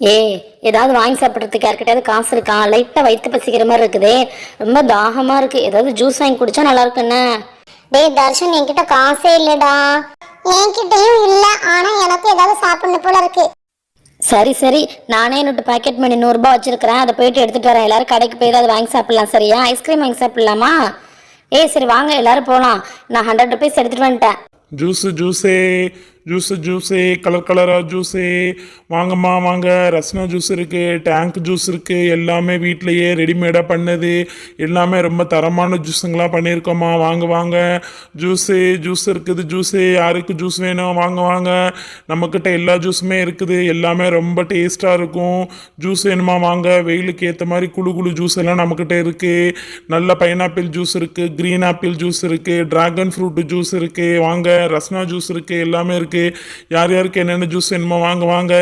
ஏய் ஏதாவது வாங்கி சாப்பிட்றதுக்கு யார்கிட்டயாவது காசு இருக்கா? லைட்டாக வயிற்று பசிக்கிற மாதிரி இருக்குதே. ரொம்ப தாகமாக இருக்குது ஏதாவது ஜூஸ் வாங்கி குடிச்சா நல்லா இருக்குண்ணே டேய் தர்ஷன் என்கிட்ட காசே இல்லடா. என்கிட்டயும் இல்ல. ஆனா எனக்கு ஏதாவது சாப்பிடணும் போல இருக்கு. சரி சரி. நானே என்னோட பாக்கெட் மணி நூறுரூபா வச்சிருக்கிறேன். அதை போயிட்டு எடுத்துட்டு வரேன். எல்லாரும் கடைக்கு போய் ஏதாவது வாங்கி சாப்பிடலாம் சரியா? ஐஸ்கிரீம் வாங்கி சாப்பிடலாமா? ஏய் சரி வாங்க. எல்லாரும் போகலாம் நான் ஹண்ட்ரட் ருபீஸ் எடுத்துட்டு வந்துட்டேன். ஜூஸு ஜூஸே ஜூஸு ஜூஸு கலர் கலராக ஜூஸு. வாங்கம்மா வாங்க. ரஸ்னா ஜூஸ் இருக்குது டேங்க் ஜூஸ் இருக்குது எல்லாமே வீட்லேயே ரெடிமேடாக பண்ணது. எல்லாமே ரொம்ப தரமான ஜூஸுங்களாம் பண்ணியிருக்கோம்மா வாங்க வாங்க. ஜூஸு ஜூஸ் இருக்குது ஜூஸு. யாருக்கு ஜூஸ் வேணும்? வாங்க வாங்க. நம்மக்கிட்ட எல்லா ஜூஸுமே இருக்குது. எல்லாமே ரொம்ப டேஸ்ட்டாக இருக்கும். ஜூஸ் வேணுமா? வாங்க. வெயிலுக்கு ஏற்ற மாதிரி குழு குழு ஜூஸ் எல்லாம் நம்மக்கிட்ட இருக்குது நல்ல பைனாப்பிள் ஜூஸ் இருக்குது க்ரீன் ஆப்பிள் ஜூஸ் இருக்குது ட்ராகன் ஃப்ரூட் ஜூஸ் இருக்குது வாங்க. ரஸ்னா ஜூஸ் இருக்குது எல்லாமே இருக்குது யார் யாருக்கு என்னென்ன ஜூஸ் வேணுமோ வாங்க வாங்க.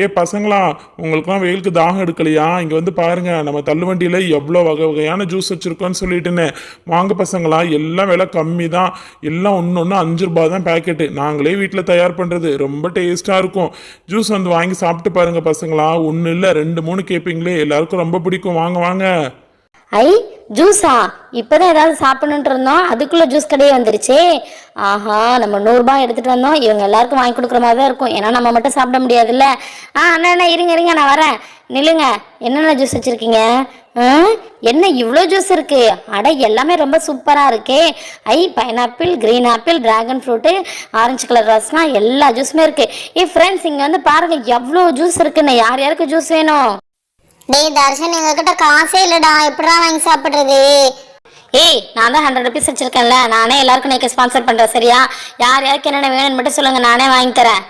ஏ பசங்களா உங்களுக்குலாம் வெயிலுக்கு தாகம் எடுக்கலையா? இங்கே வந்து பாருங்கள் நம்ம தள்ளுவண்டியில் எவ்வளோ வகை வகையான ஜூஸ் வச்சுருக்கோன்னு சொல்லிட்டுன்னு வாங்க பசங்களா எல்லாம் விலை கம்மி தான் எல்லாம் ஒன்று ஒன்று அஞ்சு ரூபா தான் பேக்கெட்டு நாங்களே வீட்டில் தயார் பண்ணுறது ரொம்ப டேஸ்ட்டாக இருக்கும். ஜூஸ் வந்து வாங்கி சாப்பிட்டு பாருங்கள் பசங்களா. ஒன்று இல்லை ரெண்டு மூணு கேட்பீங்களே எல்லாருக்கும் ரொம்ப பிடிக்கும். வாங்க வாங்க. ஐ ஜூஸா? இப்போதான் ஏதாவது சாப்பிடணுன்ட்டு இருந்தோம். அதுக்குள்ளே ஜூஸ் கடையே வந்துருச்சே. ஆஹா நம்ம நூறுரூபா எடுத்துகிட்டு வந்தோம். இவங்க எல்லாருக்கும் வாங்கி கொடுக்குற மாதிரி தான் இருக்கும். ஏன்னா நம்ம மட்டும் சாப்பிட முடியாதுல்ல. ஆ அண்ணா அண்ணா இருங்க இருங்க நான் வரேன். நில்லுங்க. என்னென்ன ஜூஸ் வச்சுருக்கீங்க? என்ன இவ்வளோ ஜூஸ் இருக்கு? அட எல்லாமே ரொம்ப சூப்பராக இருக்கே. ஐ pineapple green apple dragon fruit orange colour Rasna எல்லா ஜூஸுமே இருக்கு. ஏ ஃப்ரெண்ட்ஸ் இங்கே வந்து பாருங்கள் எவ்வளோ ஜூஸ் இருக்குன்னு. யார் யாருக்கு ஜூஸ் வேணும்? டேய் தர்ஷன் எங்ககிட்ட காசே இல்லடா. எப்படிடா வாங்கி சாப்பிடுறது? ஏய் நான் தான் ஹண்ட்ரட் ருபீஸ் வச்சிருக்கேன்ல. நானே எல்லாருக்கும் நேற்று ஸ்பான்சர் பண்ணுறேன் சரியா? யார் யாருக்கு என்னென்ன வேணும்னு மட்டும் சொல்லுங்க நானே வாங்கி தரேன்.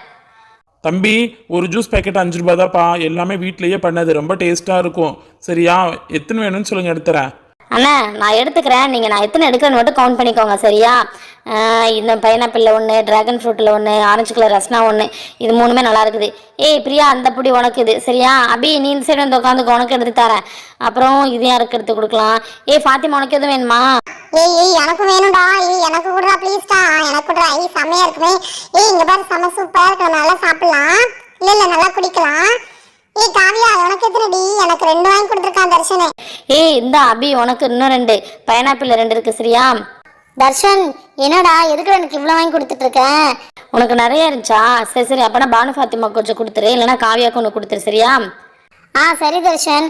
தம்பி ஒரு ஜூஸ் பேக்கெட் அஞ்சு ரூபா தான்ப்பா எல்லாமே வீட்லயே பண்ணது ரொம்ப டேஸ்ட்டாக இருக்கும். சரியா? எத்தனை வேணும்னு சொல்லுங்க எடுத்துறேன் அண்ணா நான் எடுத்துக்கிறேன். நீங்கள் நான் எத்தனை எடுக்கிறேன்னு மட்டும் கவுண்ட் பண்ணிக்கோங்க சரியா? இந்த பைனாப்பிளில் ஒன்று ட்ராகன் ஃப்ரூட்டில் ஒன்று ஆரஞ்சு கலர் ரஸ்னா ஒன்று இது மூணுமே நல்லா இருக்குது. ஏய் பிரியா அந்த பொடி உனக்கு இது சரியா? அபி நீ இந்த சைடு வந்து உட்காந்து உனக்கு எடுத்து தரேன். அப்புறம் இது யாருக்கு எடுத்து கொடுக்கலாம்? ஏய் ஃபாத்திமா உனக்கு எதுவும் வேணுமா? ஏய் ஏய் எனக்கு வேணும்டா. ஏய் எனக்கு கொடுடா ப்ளீஸ்டா எனக்கு கொடுடா ஏய் செமையா இருக்குமே. ஏய் இங்க பாரு செம சூப்பரா இருக்கு? நல்லா சாப்பிடலாம். இல்ல இல்ல நல்லா குடிக்கலாம். ஏய் காவியா உனக்கு எத்தனைடி எனக்கு ரெண்டு வாங்கி கொடுத்துருக்கான் தர்ஷனே. ஏய் இந்த அபி உனக்கு இன்னும் ரெண்டு. பைனாப்பிள் ரெண்டு இருக்குது சரியா? தர்ஷன் என்னடா எதுக்கு எனக்கு இவ்வளவு வாங்கி கொடுத்துட்டு இருக்க உனக்கு நிறைய இருந்துச்சா? சரி சரி அப்போனா பானு ஃபாத்திமா கொஞ்சம் கொடுத்துரு. இல்லைன்னா காவியாக்கு ஒன்று கொடுத்துரு சரியா? ஆ சரி தர்ஷன்.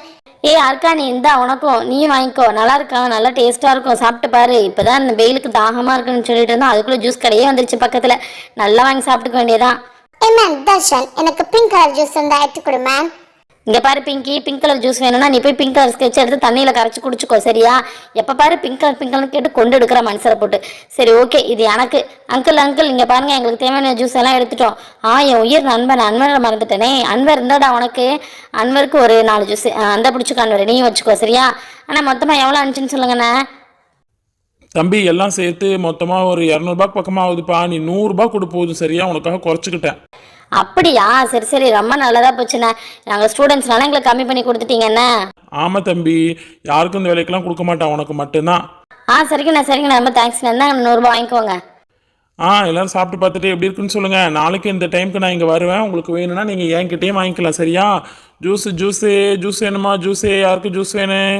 ஏய் அர்க்கா நீ இந்தா உனக்கும் நீயும் வாங்கிக்கோ. நல்லா இருக்கா? நல்லா டேஸ்ட்டாக இருக்கும். சாப்பிட்டு பாரு. இப்போதான் இந்த வெயிலுக்கு தாகமாக இருக்குன்னு சொல்லிட்டு இருந்தோம். அதுக்குள்ளே ஜூஸ் கடையே வந்துருச்சு பக்கத்தில். நல்லா வாங்கி சாப்பிட்டுக்க வேண்டியதான் ஏ மேம் தர்ஷன் எனக்கு பிங்க் கலர் ஜூஸ் இருந்தா எடுத்து கொடு மேம் இங்கே பாரு பிங்கி பிங்க் கலர் ஜூஸ் வேணும்னா நீ போய் பிங்க் கலர் ஸ்கெட்ச் எடுத்து தண்ணியில் கரைச்சி குடிச்சுக்கோ சரியா? எப்போ பாரு பிங்க் கலர் பிங்க் கலர் கேட்டு கொண்டு எடுக்கிற மனுஷரை போட்டு. சரி ஓகே இது எனக்கு. அங்கிள் அங்கிள் இங்கே பாருங்க எங்களுக்கு தேவையான ஜூஸ் எல்லாம் எடுத்துட்டோம். ஆ என் உயிர் நண்பன் அன்வரை மறந்துட்டேனே. அன்வர் இருந்தாடா உனக்கு? அன்வருக்கு ஒரு நாலு ஜூஸ் அந்த பிடிச்சிக்கோ அன்வர். நீயும் வச்சுக்கோ சரியா? ஆனால் மொத்தமாக எவ்வளோ அனுச்சுன்னு சொல்லுங்கண்ணே. தம்பி எல்லாம் சேர்த்து மொத்தமாக ஒரு இரநூறுபாக்கு பக்கமாக ஆகுதுப்பா நீ நூறுரூபா கொடு போதும் சரியா? உனக்காக குறைச்சிக்கிட்டேன். அப்படியா? சரி சரி. ரொம்ப நல்லதா போச்சுண்ணே. நாங்கள் ஸ்டூடெண்ட்ஸ்னால எங்களுக்கு கம்மி பண்ணி கொடுத்துட்டீங்கண்ணே ஆமாம் தம்பி. யாருக்கும் இந்த விலைக்கெல்லாம் கொடுக்க மாட்டான். உனக்கு மட்டும்தான். ஆ சரிங்கண்ணா சரிங்கண்ணா. ரொம்ப தேங்க்ஸ்ண்ணா இருந்தாங்க நூறுரூபா வாங்கிக்கோங்க. ஆ எல்லாரும் சாப்பிட்டு பார்த்துட்டு எப்படி இருக்குன்னு சொல்லுங்க. நாளைக்கு இந்த டைம்க்கு நான் இங்கே வருவேன். உங்களுக்கு வேணும்னா நீங்கள் என்கிட்டயே வாங்கிக்கலாம் சரியா? ஜூஸு ஜூஸு ஜூஸ் வேணுமா? ஜூஸு யாருக்கு ஜூஸ் வேணும்?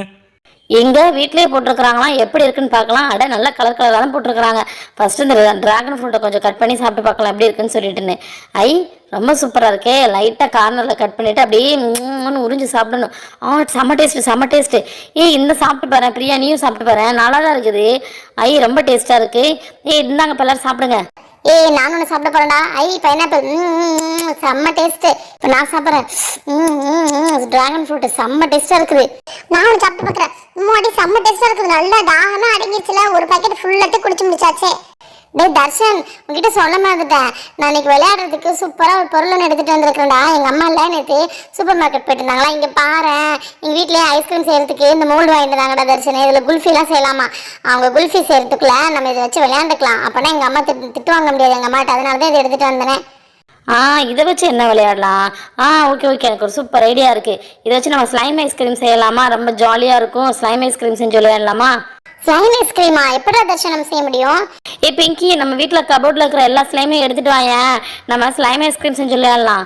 எங்கே வீட்லயே போட்டிருக்கிறாங்களாம்? எப்படி இருக்குன்னு பார்க்கலாம். அட நல்ல கலர் கலராக தான் போட்டிருக்கிறாங்க. ஃபர்ஸ்ட் இந்த டிராகன் ஃப்ரூட்டை கொஞ்சம் கட் பண்ணி சாப்பிட்டு பார்க்கலாம் எப்படி இருக்குன்னு சொல்லிட்டுன்னு. ஐ ரொம்ப சூப்பராக இருக்கே. லைட்டாக கார்னரில் கட் பண்ணிட்டு அப்படியே உறிஞ்சு சாப்பிடணும். ஆ செம்ம டேஸ்ட் செம்ம டேஸ்ட் ஏய் இந்த சாப்பிட்டு பாரு பிரியா நீயும் சாப்பிட்டு பாரு. நல்லா தான் இருக்குது. ஐ ரொம்ப டேஸ்ட்டாக இருக்கு. ஏய் இருந்தாங்க இப்போ எல்லாரும் சாப்பிடுங்க. ஏய் நானும் ஒன்று சாப்பிட போறேன்டா. ஐ பைனாப்பிள் செம்ம டேஸ்ட்டு இப்போ நான் சாப்பிட்றேன். டிராகன் ஃப்ரூட்டு செம்ம டேஸ்ட்டாக இருக்குது. நானும் சாப்பிட்டு பார்க்குறேன். முன்னாடி செம்ம டேஸ்டா இருக்குது. நல்லா தாகமா அடங்கிருச்சுல. ஒரு பாக்கெட் ஃபுல்லாட்டு குடிச்சு முடிச்சாச்சே. டேய் தர்ஷன் உங்ககிட்ட சொல்ல மாதிரிட்டேன் நான் இன்னைக்கு விளையாடுறதுக்கு சூப்பராக ஒரு பொருள் ஒன்று எடுத்துட்டு வந்திருக்கேன்டா எங்கள் அம்மா இல்லை நேற்று சூப்பர் மார்க்கெட் போயிட்டு இருந்தாங்களா? இங்கே பாரு. எங்கள் வீட்லயே ஐஸ்கிரீம் செய்யறதுக்கு இந்த மோல்டு வாங்கிட்டு இருந்தாங்கடா தர்ஷன். இதில் குல்ஃபிலாம் செய்யலாமா? அவங்க குல்ஃபி செய்யறதுக்குள்ள நம்ம இதை வச்சு விளையாண்டுக்கலாம். அப்போனா எங்கள் அம்மா திட்டு திட்டு வாங்க முடியாது எங்கள் அம்மாட்ட. அதனால தான் இதை எடுத்துட்டு வந்தேன். ஆ இதை வச்சு என்ன விளையாடலாம்? ஆ ஓகே ஓகே எனக்கு ஒரு சூப்பர் ஐடியா இருக்குது இதை வச்சு நம்ம ஸ்லைம் ஐஸ்கிரீம் செய்யலாமா? ரொம்ப ஜாலியாக இருக்கும். ஸ்லைம் ஐஸ்கிரீம் செஞ்சு விளையாடலாமா? ஸ்லைம் ஐஸ்கிரீமா எப்படா தர்ஷனம் செய்ய முடியும்? ஏ பிங்கி நம்ம வீட்டில் கபோர்டில் இருக்கிற எல்லா ஸ்லைமையும் எடுத்துட்டு வாயேன். நம்ம ஸ்லைம் ஐஸ்கிரீம் செஞ்சு விளையாடலாம்.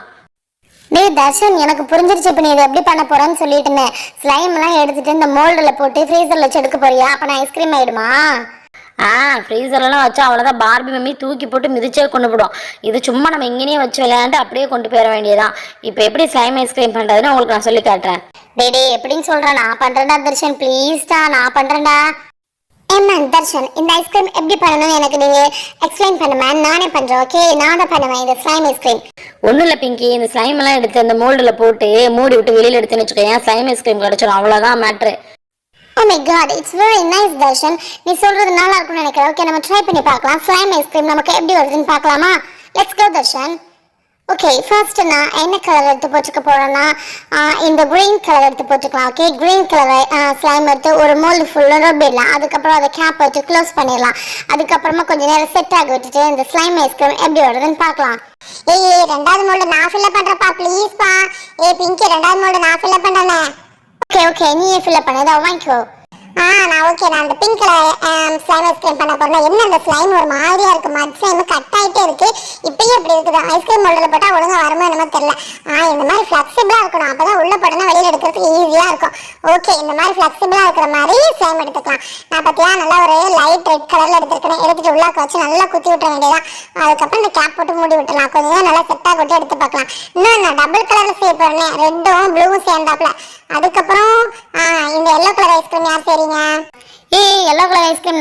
டேய் தர்ஷன் எனக்கு புரிஞ்சிருச்சு இப்போ நீ இதை எப்படி பண்ண போறேன்னு சொல்லிட்டு இருந்தேன் ஸ்லைம் எல்லாம் எடுத்துட்டு இந்த மோல்டில் போட்டு ஃப்ரீசரில் வச்சு எடுக்க போறியா? அப்போ நான் ஐஸ்கிரீம் ஆயிடுமா? ஆ ஃப்ரீசர்லாம் வச்சா அவ்வளோதான் பார்பி மம்மி தூக்கி போட்டு மிதிச்சே கொண்டு போடும் இது சும்மா நம்ம இங்கேயே வச்சு விளையாண்டு அப்படியே கொண்டு போயிட வேண்டியதான் இப்போ எப்படி ஸ்லைம் ஐஸ்கிரீம் பண்ணுறதுன்னு உங்களுக்கு நான் சொல்லி காட்டுறேன். டேய் டேய் எப்படின்னு சொல்கிறேன் நான் பண்ணுறேன்டா தர்ஷன். ப்ளீஸ்டா நான் பண்ணுறேன்டா ஏம்மா தர்ஷன் இந்த ஐஸ்கிரீம் எப்படி பண்ணணும்னு எனக்கு நீங்கள் எக்ஸ்பிளைன் பண்ணுமா? நானே பண்ணுறேன் ஓகே நான் தான் பண்ணுவேன் இந்த ஸ்லைம் ஐஸ்கிரீம் ஒன்றும் இல்லை பிங்கி இந்த ஸ்லைம் எல்லாம் எடுத்து அந்த மோல்டில் போட்டு மூடி விட்டு வெளியில் எடுத்துன்னு வச்சுக்கோங்க ஸ்லைம் ஐஸ்கிரீம் கிடச்சிடும் அவ்வளோதான் matter oh my god it's very nice Darshan நீ சொல்றது நல்லா இருக்கும்னு நினைக்கிறேன். ஓகே நம்ம ட்ரை பண்ணி பார்க்கலாம். ஸ்லைம் ஐஸ்கிரீம் நமக்கு எப்படி வருதுன்னு பார்க்கலாமா? Let's go Darshan okay first நான் என்ன கலர் எடுத்து போட்டுக்க போறேன்னா இந்த க்ரீன் கலர் எடுத்து போட்டுக்கலாம் ஓகே க்ரீன் கலர் ஸ்லைம் எடுத்து ஒரு மோல்டு ஃபுல்லாக ரொப்பிடலாம் அதுக்கப்புறம் அதை கேப் வச்சு க்ளோஸ் பண்ணிடலாம். அதுக்கப்புறமா கொஞ்ச நேரம் செட் ஆக விட்டுட்டு இந்த ஸ்லைம் ஐஸ்கிரீம் எப்படி வருதுன்னு பார்க்கலாம். ஏய் ரெண்டாவது மோல்டு நான் ஃபில்லப் பண்ணுறப்பா ப்ளீஸ்ப்பா ஏய் பிங்கி ரெண்டாவது மோல்டு நான் ஃபில்லப் பண்றேனே ஓகே ஓகே நீயே ஃபில்அப் பண்ணு இதை வாங்கிக்கோ. நான் ஓகே நான் அந்த பிங்க் கலர் ஸ்லைம் ஐஸ்கிரீம் பண்ண போறேன். என்ன அந்த ஸ்லைம் ஒரு மாதிரியா இருக்கு. மட் ஸ்லைம் கட் ஆயிட்டே இருக்கு. இப்பயும் இப்படி இருக்குது. ஐஸ்கிரீம் மோல்டில் போட்டா ஒழுங்கா வருமோ என்னமோ தெரியல. ஆ இந்த மாதிரி ஃபிளெக்சிபிளா இருக்கணும். அப்பதான் உள்ள போட்டோம்னா வெளியில் எடுக்கிறதுக்கு ஈஸியா இருக்கும். ஓகே இந்த மாதிரி ஃபிளெக்சிபிளா இருக்கிற மாதிரி ஸ்லைம் எடுத்துக்கலாம். நான் பார்த்தியா நல்லா ஒரு லைட் ரெட் கலர்ல எடுத்துருக்கேன். எடுத்துட்டு உள்ளாக்க வச்சு நல்லா குத்தி விட்டுற வேண்டியதான் அதுக்கப்புறம் இந்த கேப் போட்டு மூடி விட்டுலாம் கொஞ்சம் நல்லா செட்டா கொட்டி எடுத்து பார்க்கலாம். இன்னும் நான் டபுள் கலர்ல சேர்ப்பேன் ரெட்டும் ப்ளூவும் சேர்ந்தாப்ல அதுக்கப்புறம்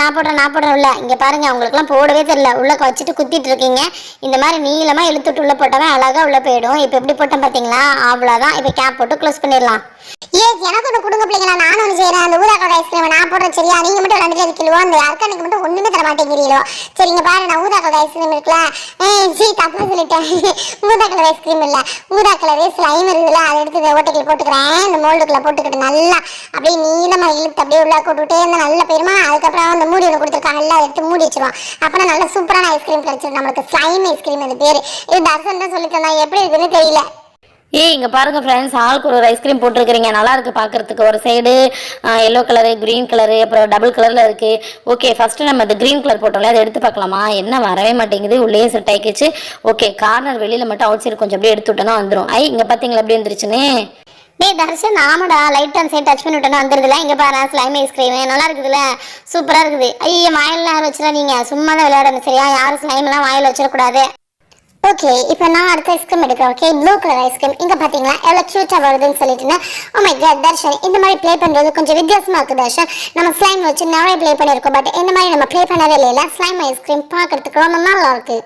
நான் போடுறேன் நான் போடுறேன் உள்ள. இங்கே பாருங்க அவங்களுக்குலாம் போடவே தெரியல. உள்ளே வச்சுட்டு குத்திட்டு இருக்கீங்க. இந்த மாதிரி நீளமாக இழுத்துட்டு உள்ளே போட்டவன் அழகாக உள்ளே போயிடும். இப்போ எப்படி போட்டேன் பார்த்தீங்களா அவ்வளோதான் இப்போ கேப் போட்டு க்ளோஸ் பண்ணிடலாம். ஏ எனக்கு ஒன்று கொடுங்க பிள்ளைங்களா. நானும் ஒன்று செய்கிறேன் அந்த ஊதா ஐஸ்கிரீம் நான் போடுறேன். சரியா? நீங்கள் மட்டும் விளாண்டுட்டு இருக்கீங்களோ அந்த யாருக்கானுக்கு மட்டும் ஒன்றுமே தர மாட்டேங்கிறீங்களோ? சரிங்க பாரு நான் ஊதா ஐஸ்கிரீம் இருக்குல்ல. ஜி தப்பு சொல்லிட்டேன். ஊதா கலர் ஐஸ்கிரீம் இல்லை. ஊதா கலர் ஸ்லைம் இருக்குல்ல அதை எடுத்து இந்த போட்டுக்கிறேன். இந்த மோல்டுக்குள்ள போட்டுக்கிட்டு நல்லா அப்படியே நீளமாக இழுத்து அப்படியே உள்ள போட்டுவிட்டே இருந்தால் நல்ல போயிருமா அதுக்கப்புறம் அந்த மூடி ஒன்று கொடுத்துருக்காங்கல்ல அதை எடுத்து மூடி வச்சிருவோம். அப்புறம் நல்ல சூப்பரான ஐஸ்கிரீம் கிடைச்சிடும் நம்மளுக்கு ஸ்லைம் ஐஸ்கிரீம் அது பேர். இது தர்சன் தான் சொல்லி தந்தா எப்படி இருக்குன்னு தெரியல. ஏய் இங்கே பாருங்க ஃப்ரெண்ட்ஸ் ஆளுக்கு ஒரு ஐஸ்கிரீம் போட்டிருக்கிறீங்க. நல்லா இருக்குது பார்க்கறதுக்கு ஒரு side yellow colour green colour அப்புறம் டபுள் கலரில் இருக்குது ஓகே ஃபஸ்ட்டு நம்ம இந்த க்ரீன் கலர் போட்டோம்ல அதை எடுத்து பார்க்கலாமா? என்ன வரவே மாட்டேங்குது. உள்ளே செட் ஆகிக்கிச்சு ஓகே கார்னர் வெளியில் மட்டும் அவுட் சைடு கொஞ்சம் அப்படியே எடுத்து விட்டோன்னா வந்துடும் ஐ இங்கே பார்த்தீங்களா எப்படி வந்துருச்சுன்னு? டே தர்ஷன் ஆமாடா. லைட் அண்ட் சைட் டச் பண்ணி விட்டோன்னா வந்துருதுல. இங்கே பாரு ஸ்லைம் ஐஸ்கிரீம் நல்லா இருக்குதுல்ல. சூப்பராக இருக்குது. ஐயோ வாயில யாரும் வச்சிடாதீங்க. சும்மா தான் விளையாடணும் சரியா? யாரும் ஸ்லைம்லாம் வாயில் வச்சிடக்கூடாது. ஓகே இப்போ நான் அடுத்த ஐஸ்கிரீம் எடுக்கிறேன் ஓகே ப்ளூ கலர் ஐஸ்கிரீம் இங்கே பார்த்தீங்களா எவ்வளவு க்யூட்டாக வருதுன்னு சொல்லிட்டுனா oh oh my god Darshan இந்த மாதிரி ப்ளே பண்றது கொஞ்சம் வித்தியாசமா இருக்கு தர்ஷன். நம்ம ஸ்லைம் வச்சு நிறைய ப்ளே பண்ணியிருக்கோம் பட் இந்த மாதிரி நம்ம ப்ளே பண்ணவே இல்லையில? ஸ்லைம் ஐஸ்கிரீம் பார்க்குறதுக்கு ரொம்ப நல்லா இருக்கு.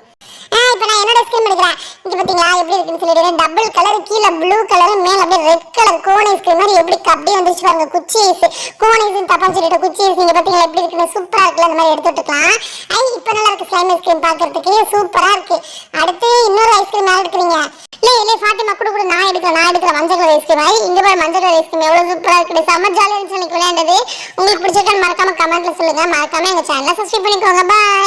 இப்போ நான் என்னோட ஸ்கின் எடுக்கிறேன்? இங்க பாத்தீங்களா எப்படி இருக்குன்னு சொல்லிட்டு டபுள் கலர் கீழே ப்ளூ கலர் மேலே அப்படியே ரெட் கலர் கோன் ஐஸ்கிரீம் மாதிரி எப்படி இருக்கு? அப்படியே வந்துச்சு பாருங்க குச்சி ஐஸ் கோன் ஐஸ் தப்பான்னு சொல்லிட்டு குச்சி ஐஸ் இங்க பாத்தீங்களா எப்படி இருக்குன்னு சூப்பரா இருக்குல்ல அந்த மாதிரி எடுத்து விட்டுக்கலாம். ஐ இப்போ நல்லா இருக்கு ஸ்லைம் ஐஸ்கிரீம் பாக்குறதுக்கு சூப்பரா இருக்கு. அடுத்து இன்னொரு ஐஸ்கிரீம் யார் எடுக்கிறீங்க? இல்லை இல்லை ஃபாத்திமா கூட கூட நான் எடுக்கிறேன் நான் எடுக்கிறேன் மஞ்சள் கலர் ஐஸ்கிரீம் ஐ இங்க பாரு மஞ்சள் கலர் ஐஸ்கிரீம் எவ்வளவு சூப்பராக இருக்குது செம்ம ஜாலியாக இருந்துச்சு எனக்கு விளையாண்டது. உங்களுக்கு பிடிச்சிருக்கான்னு மறக்காம கமெண்ட்ல சொல்லுங்க. மறக்காம எங்க சேனலை சப்ஸ்கிரைப் பண்ணிக்கோங்க. பாய்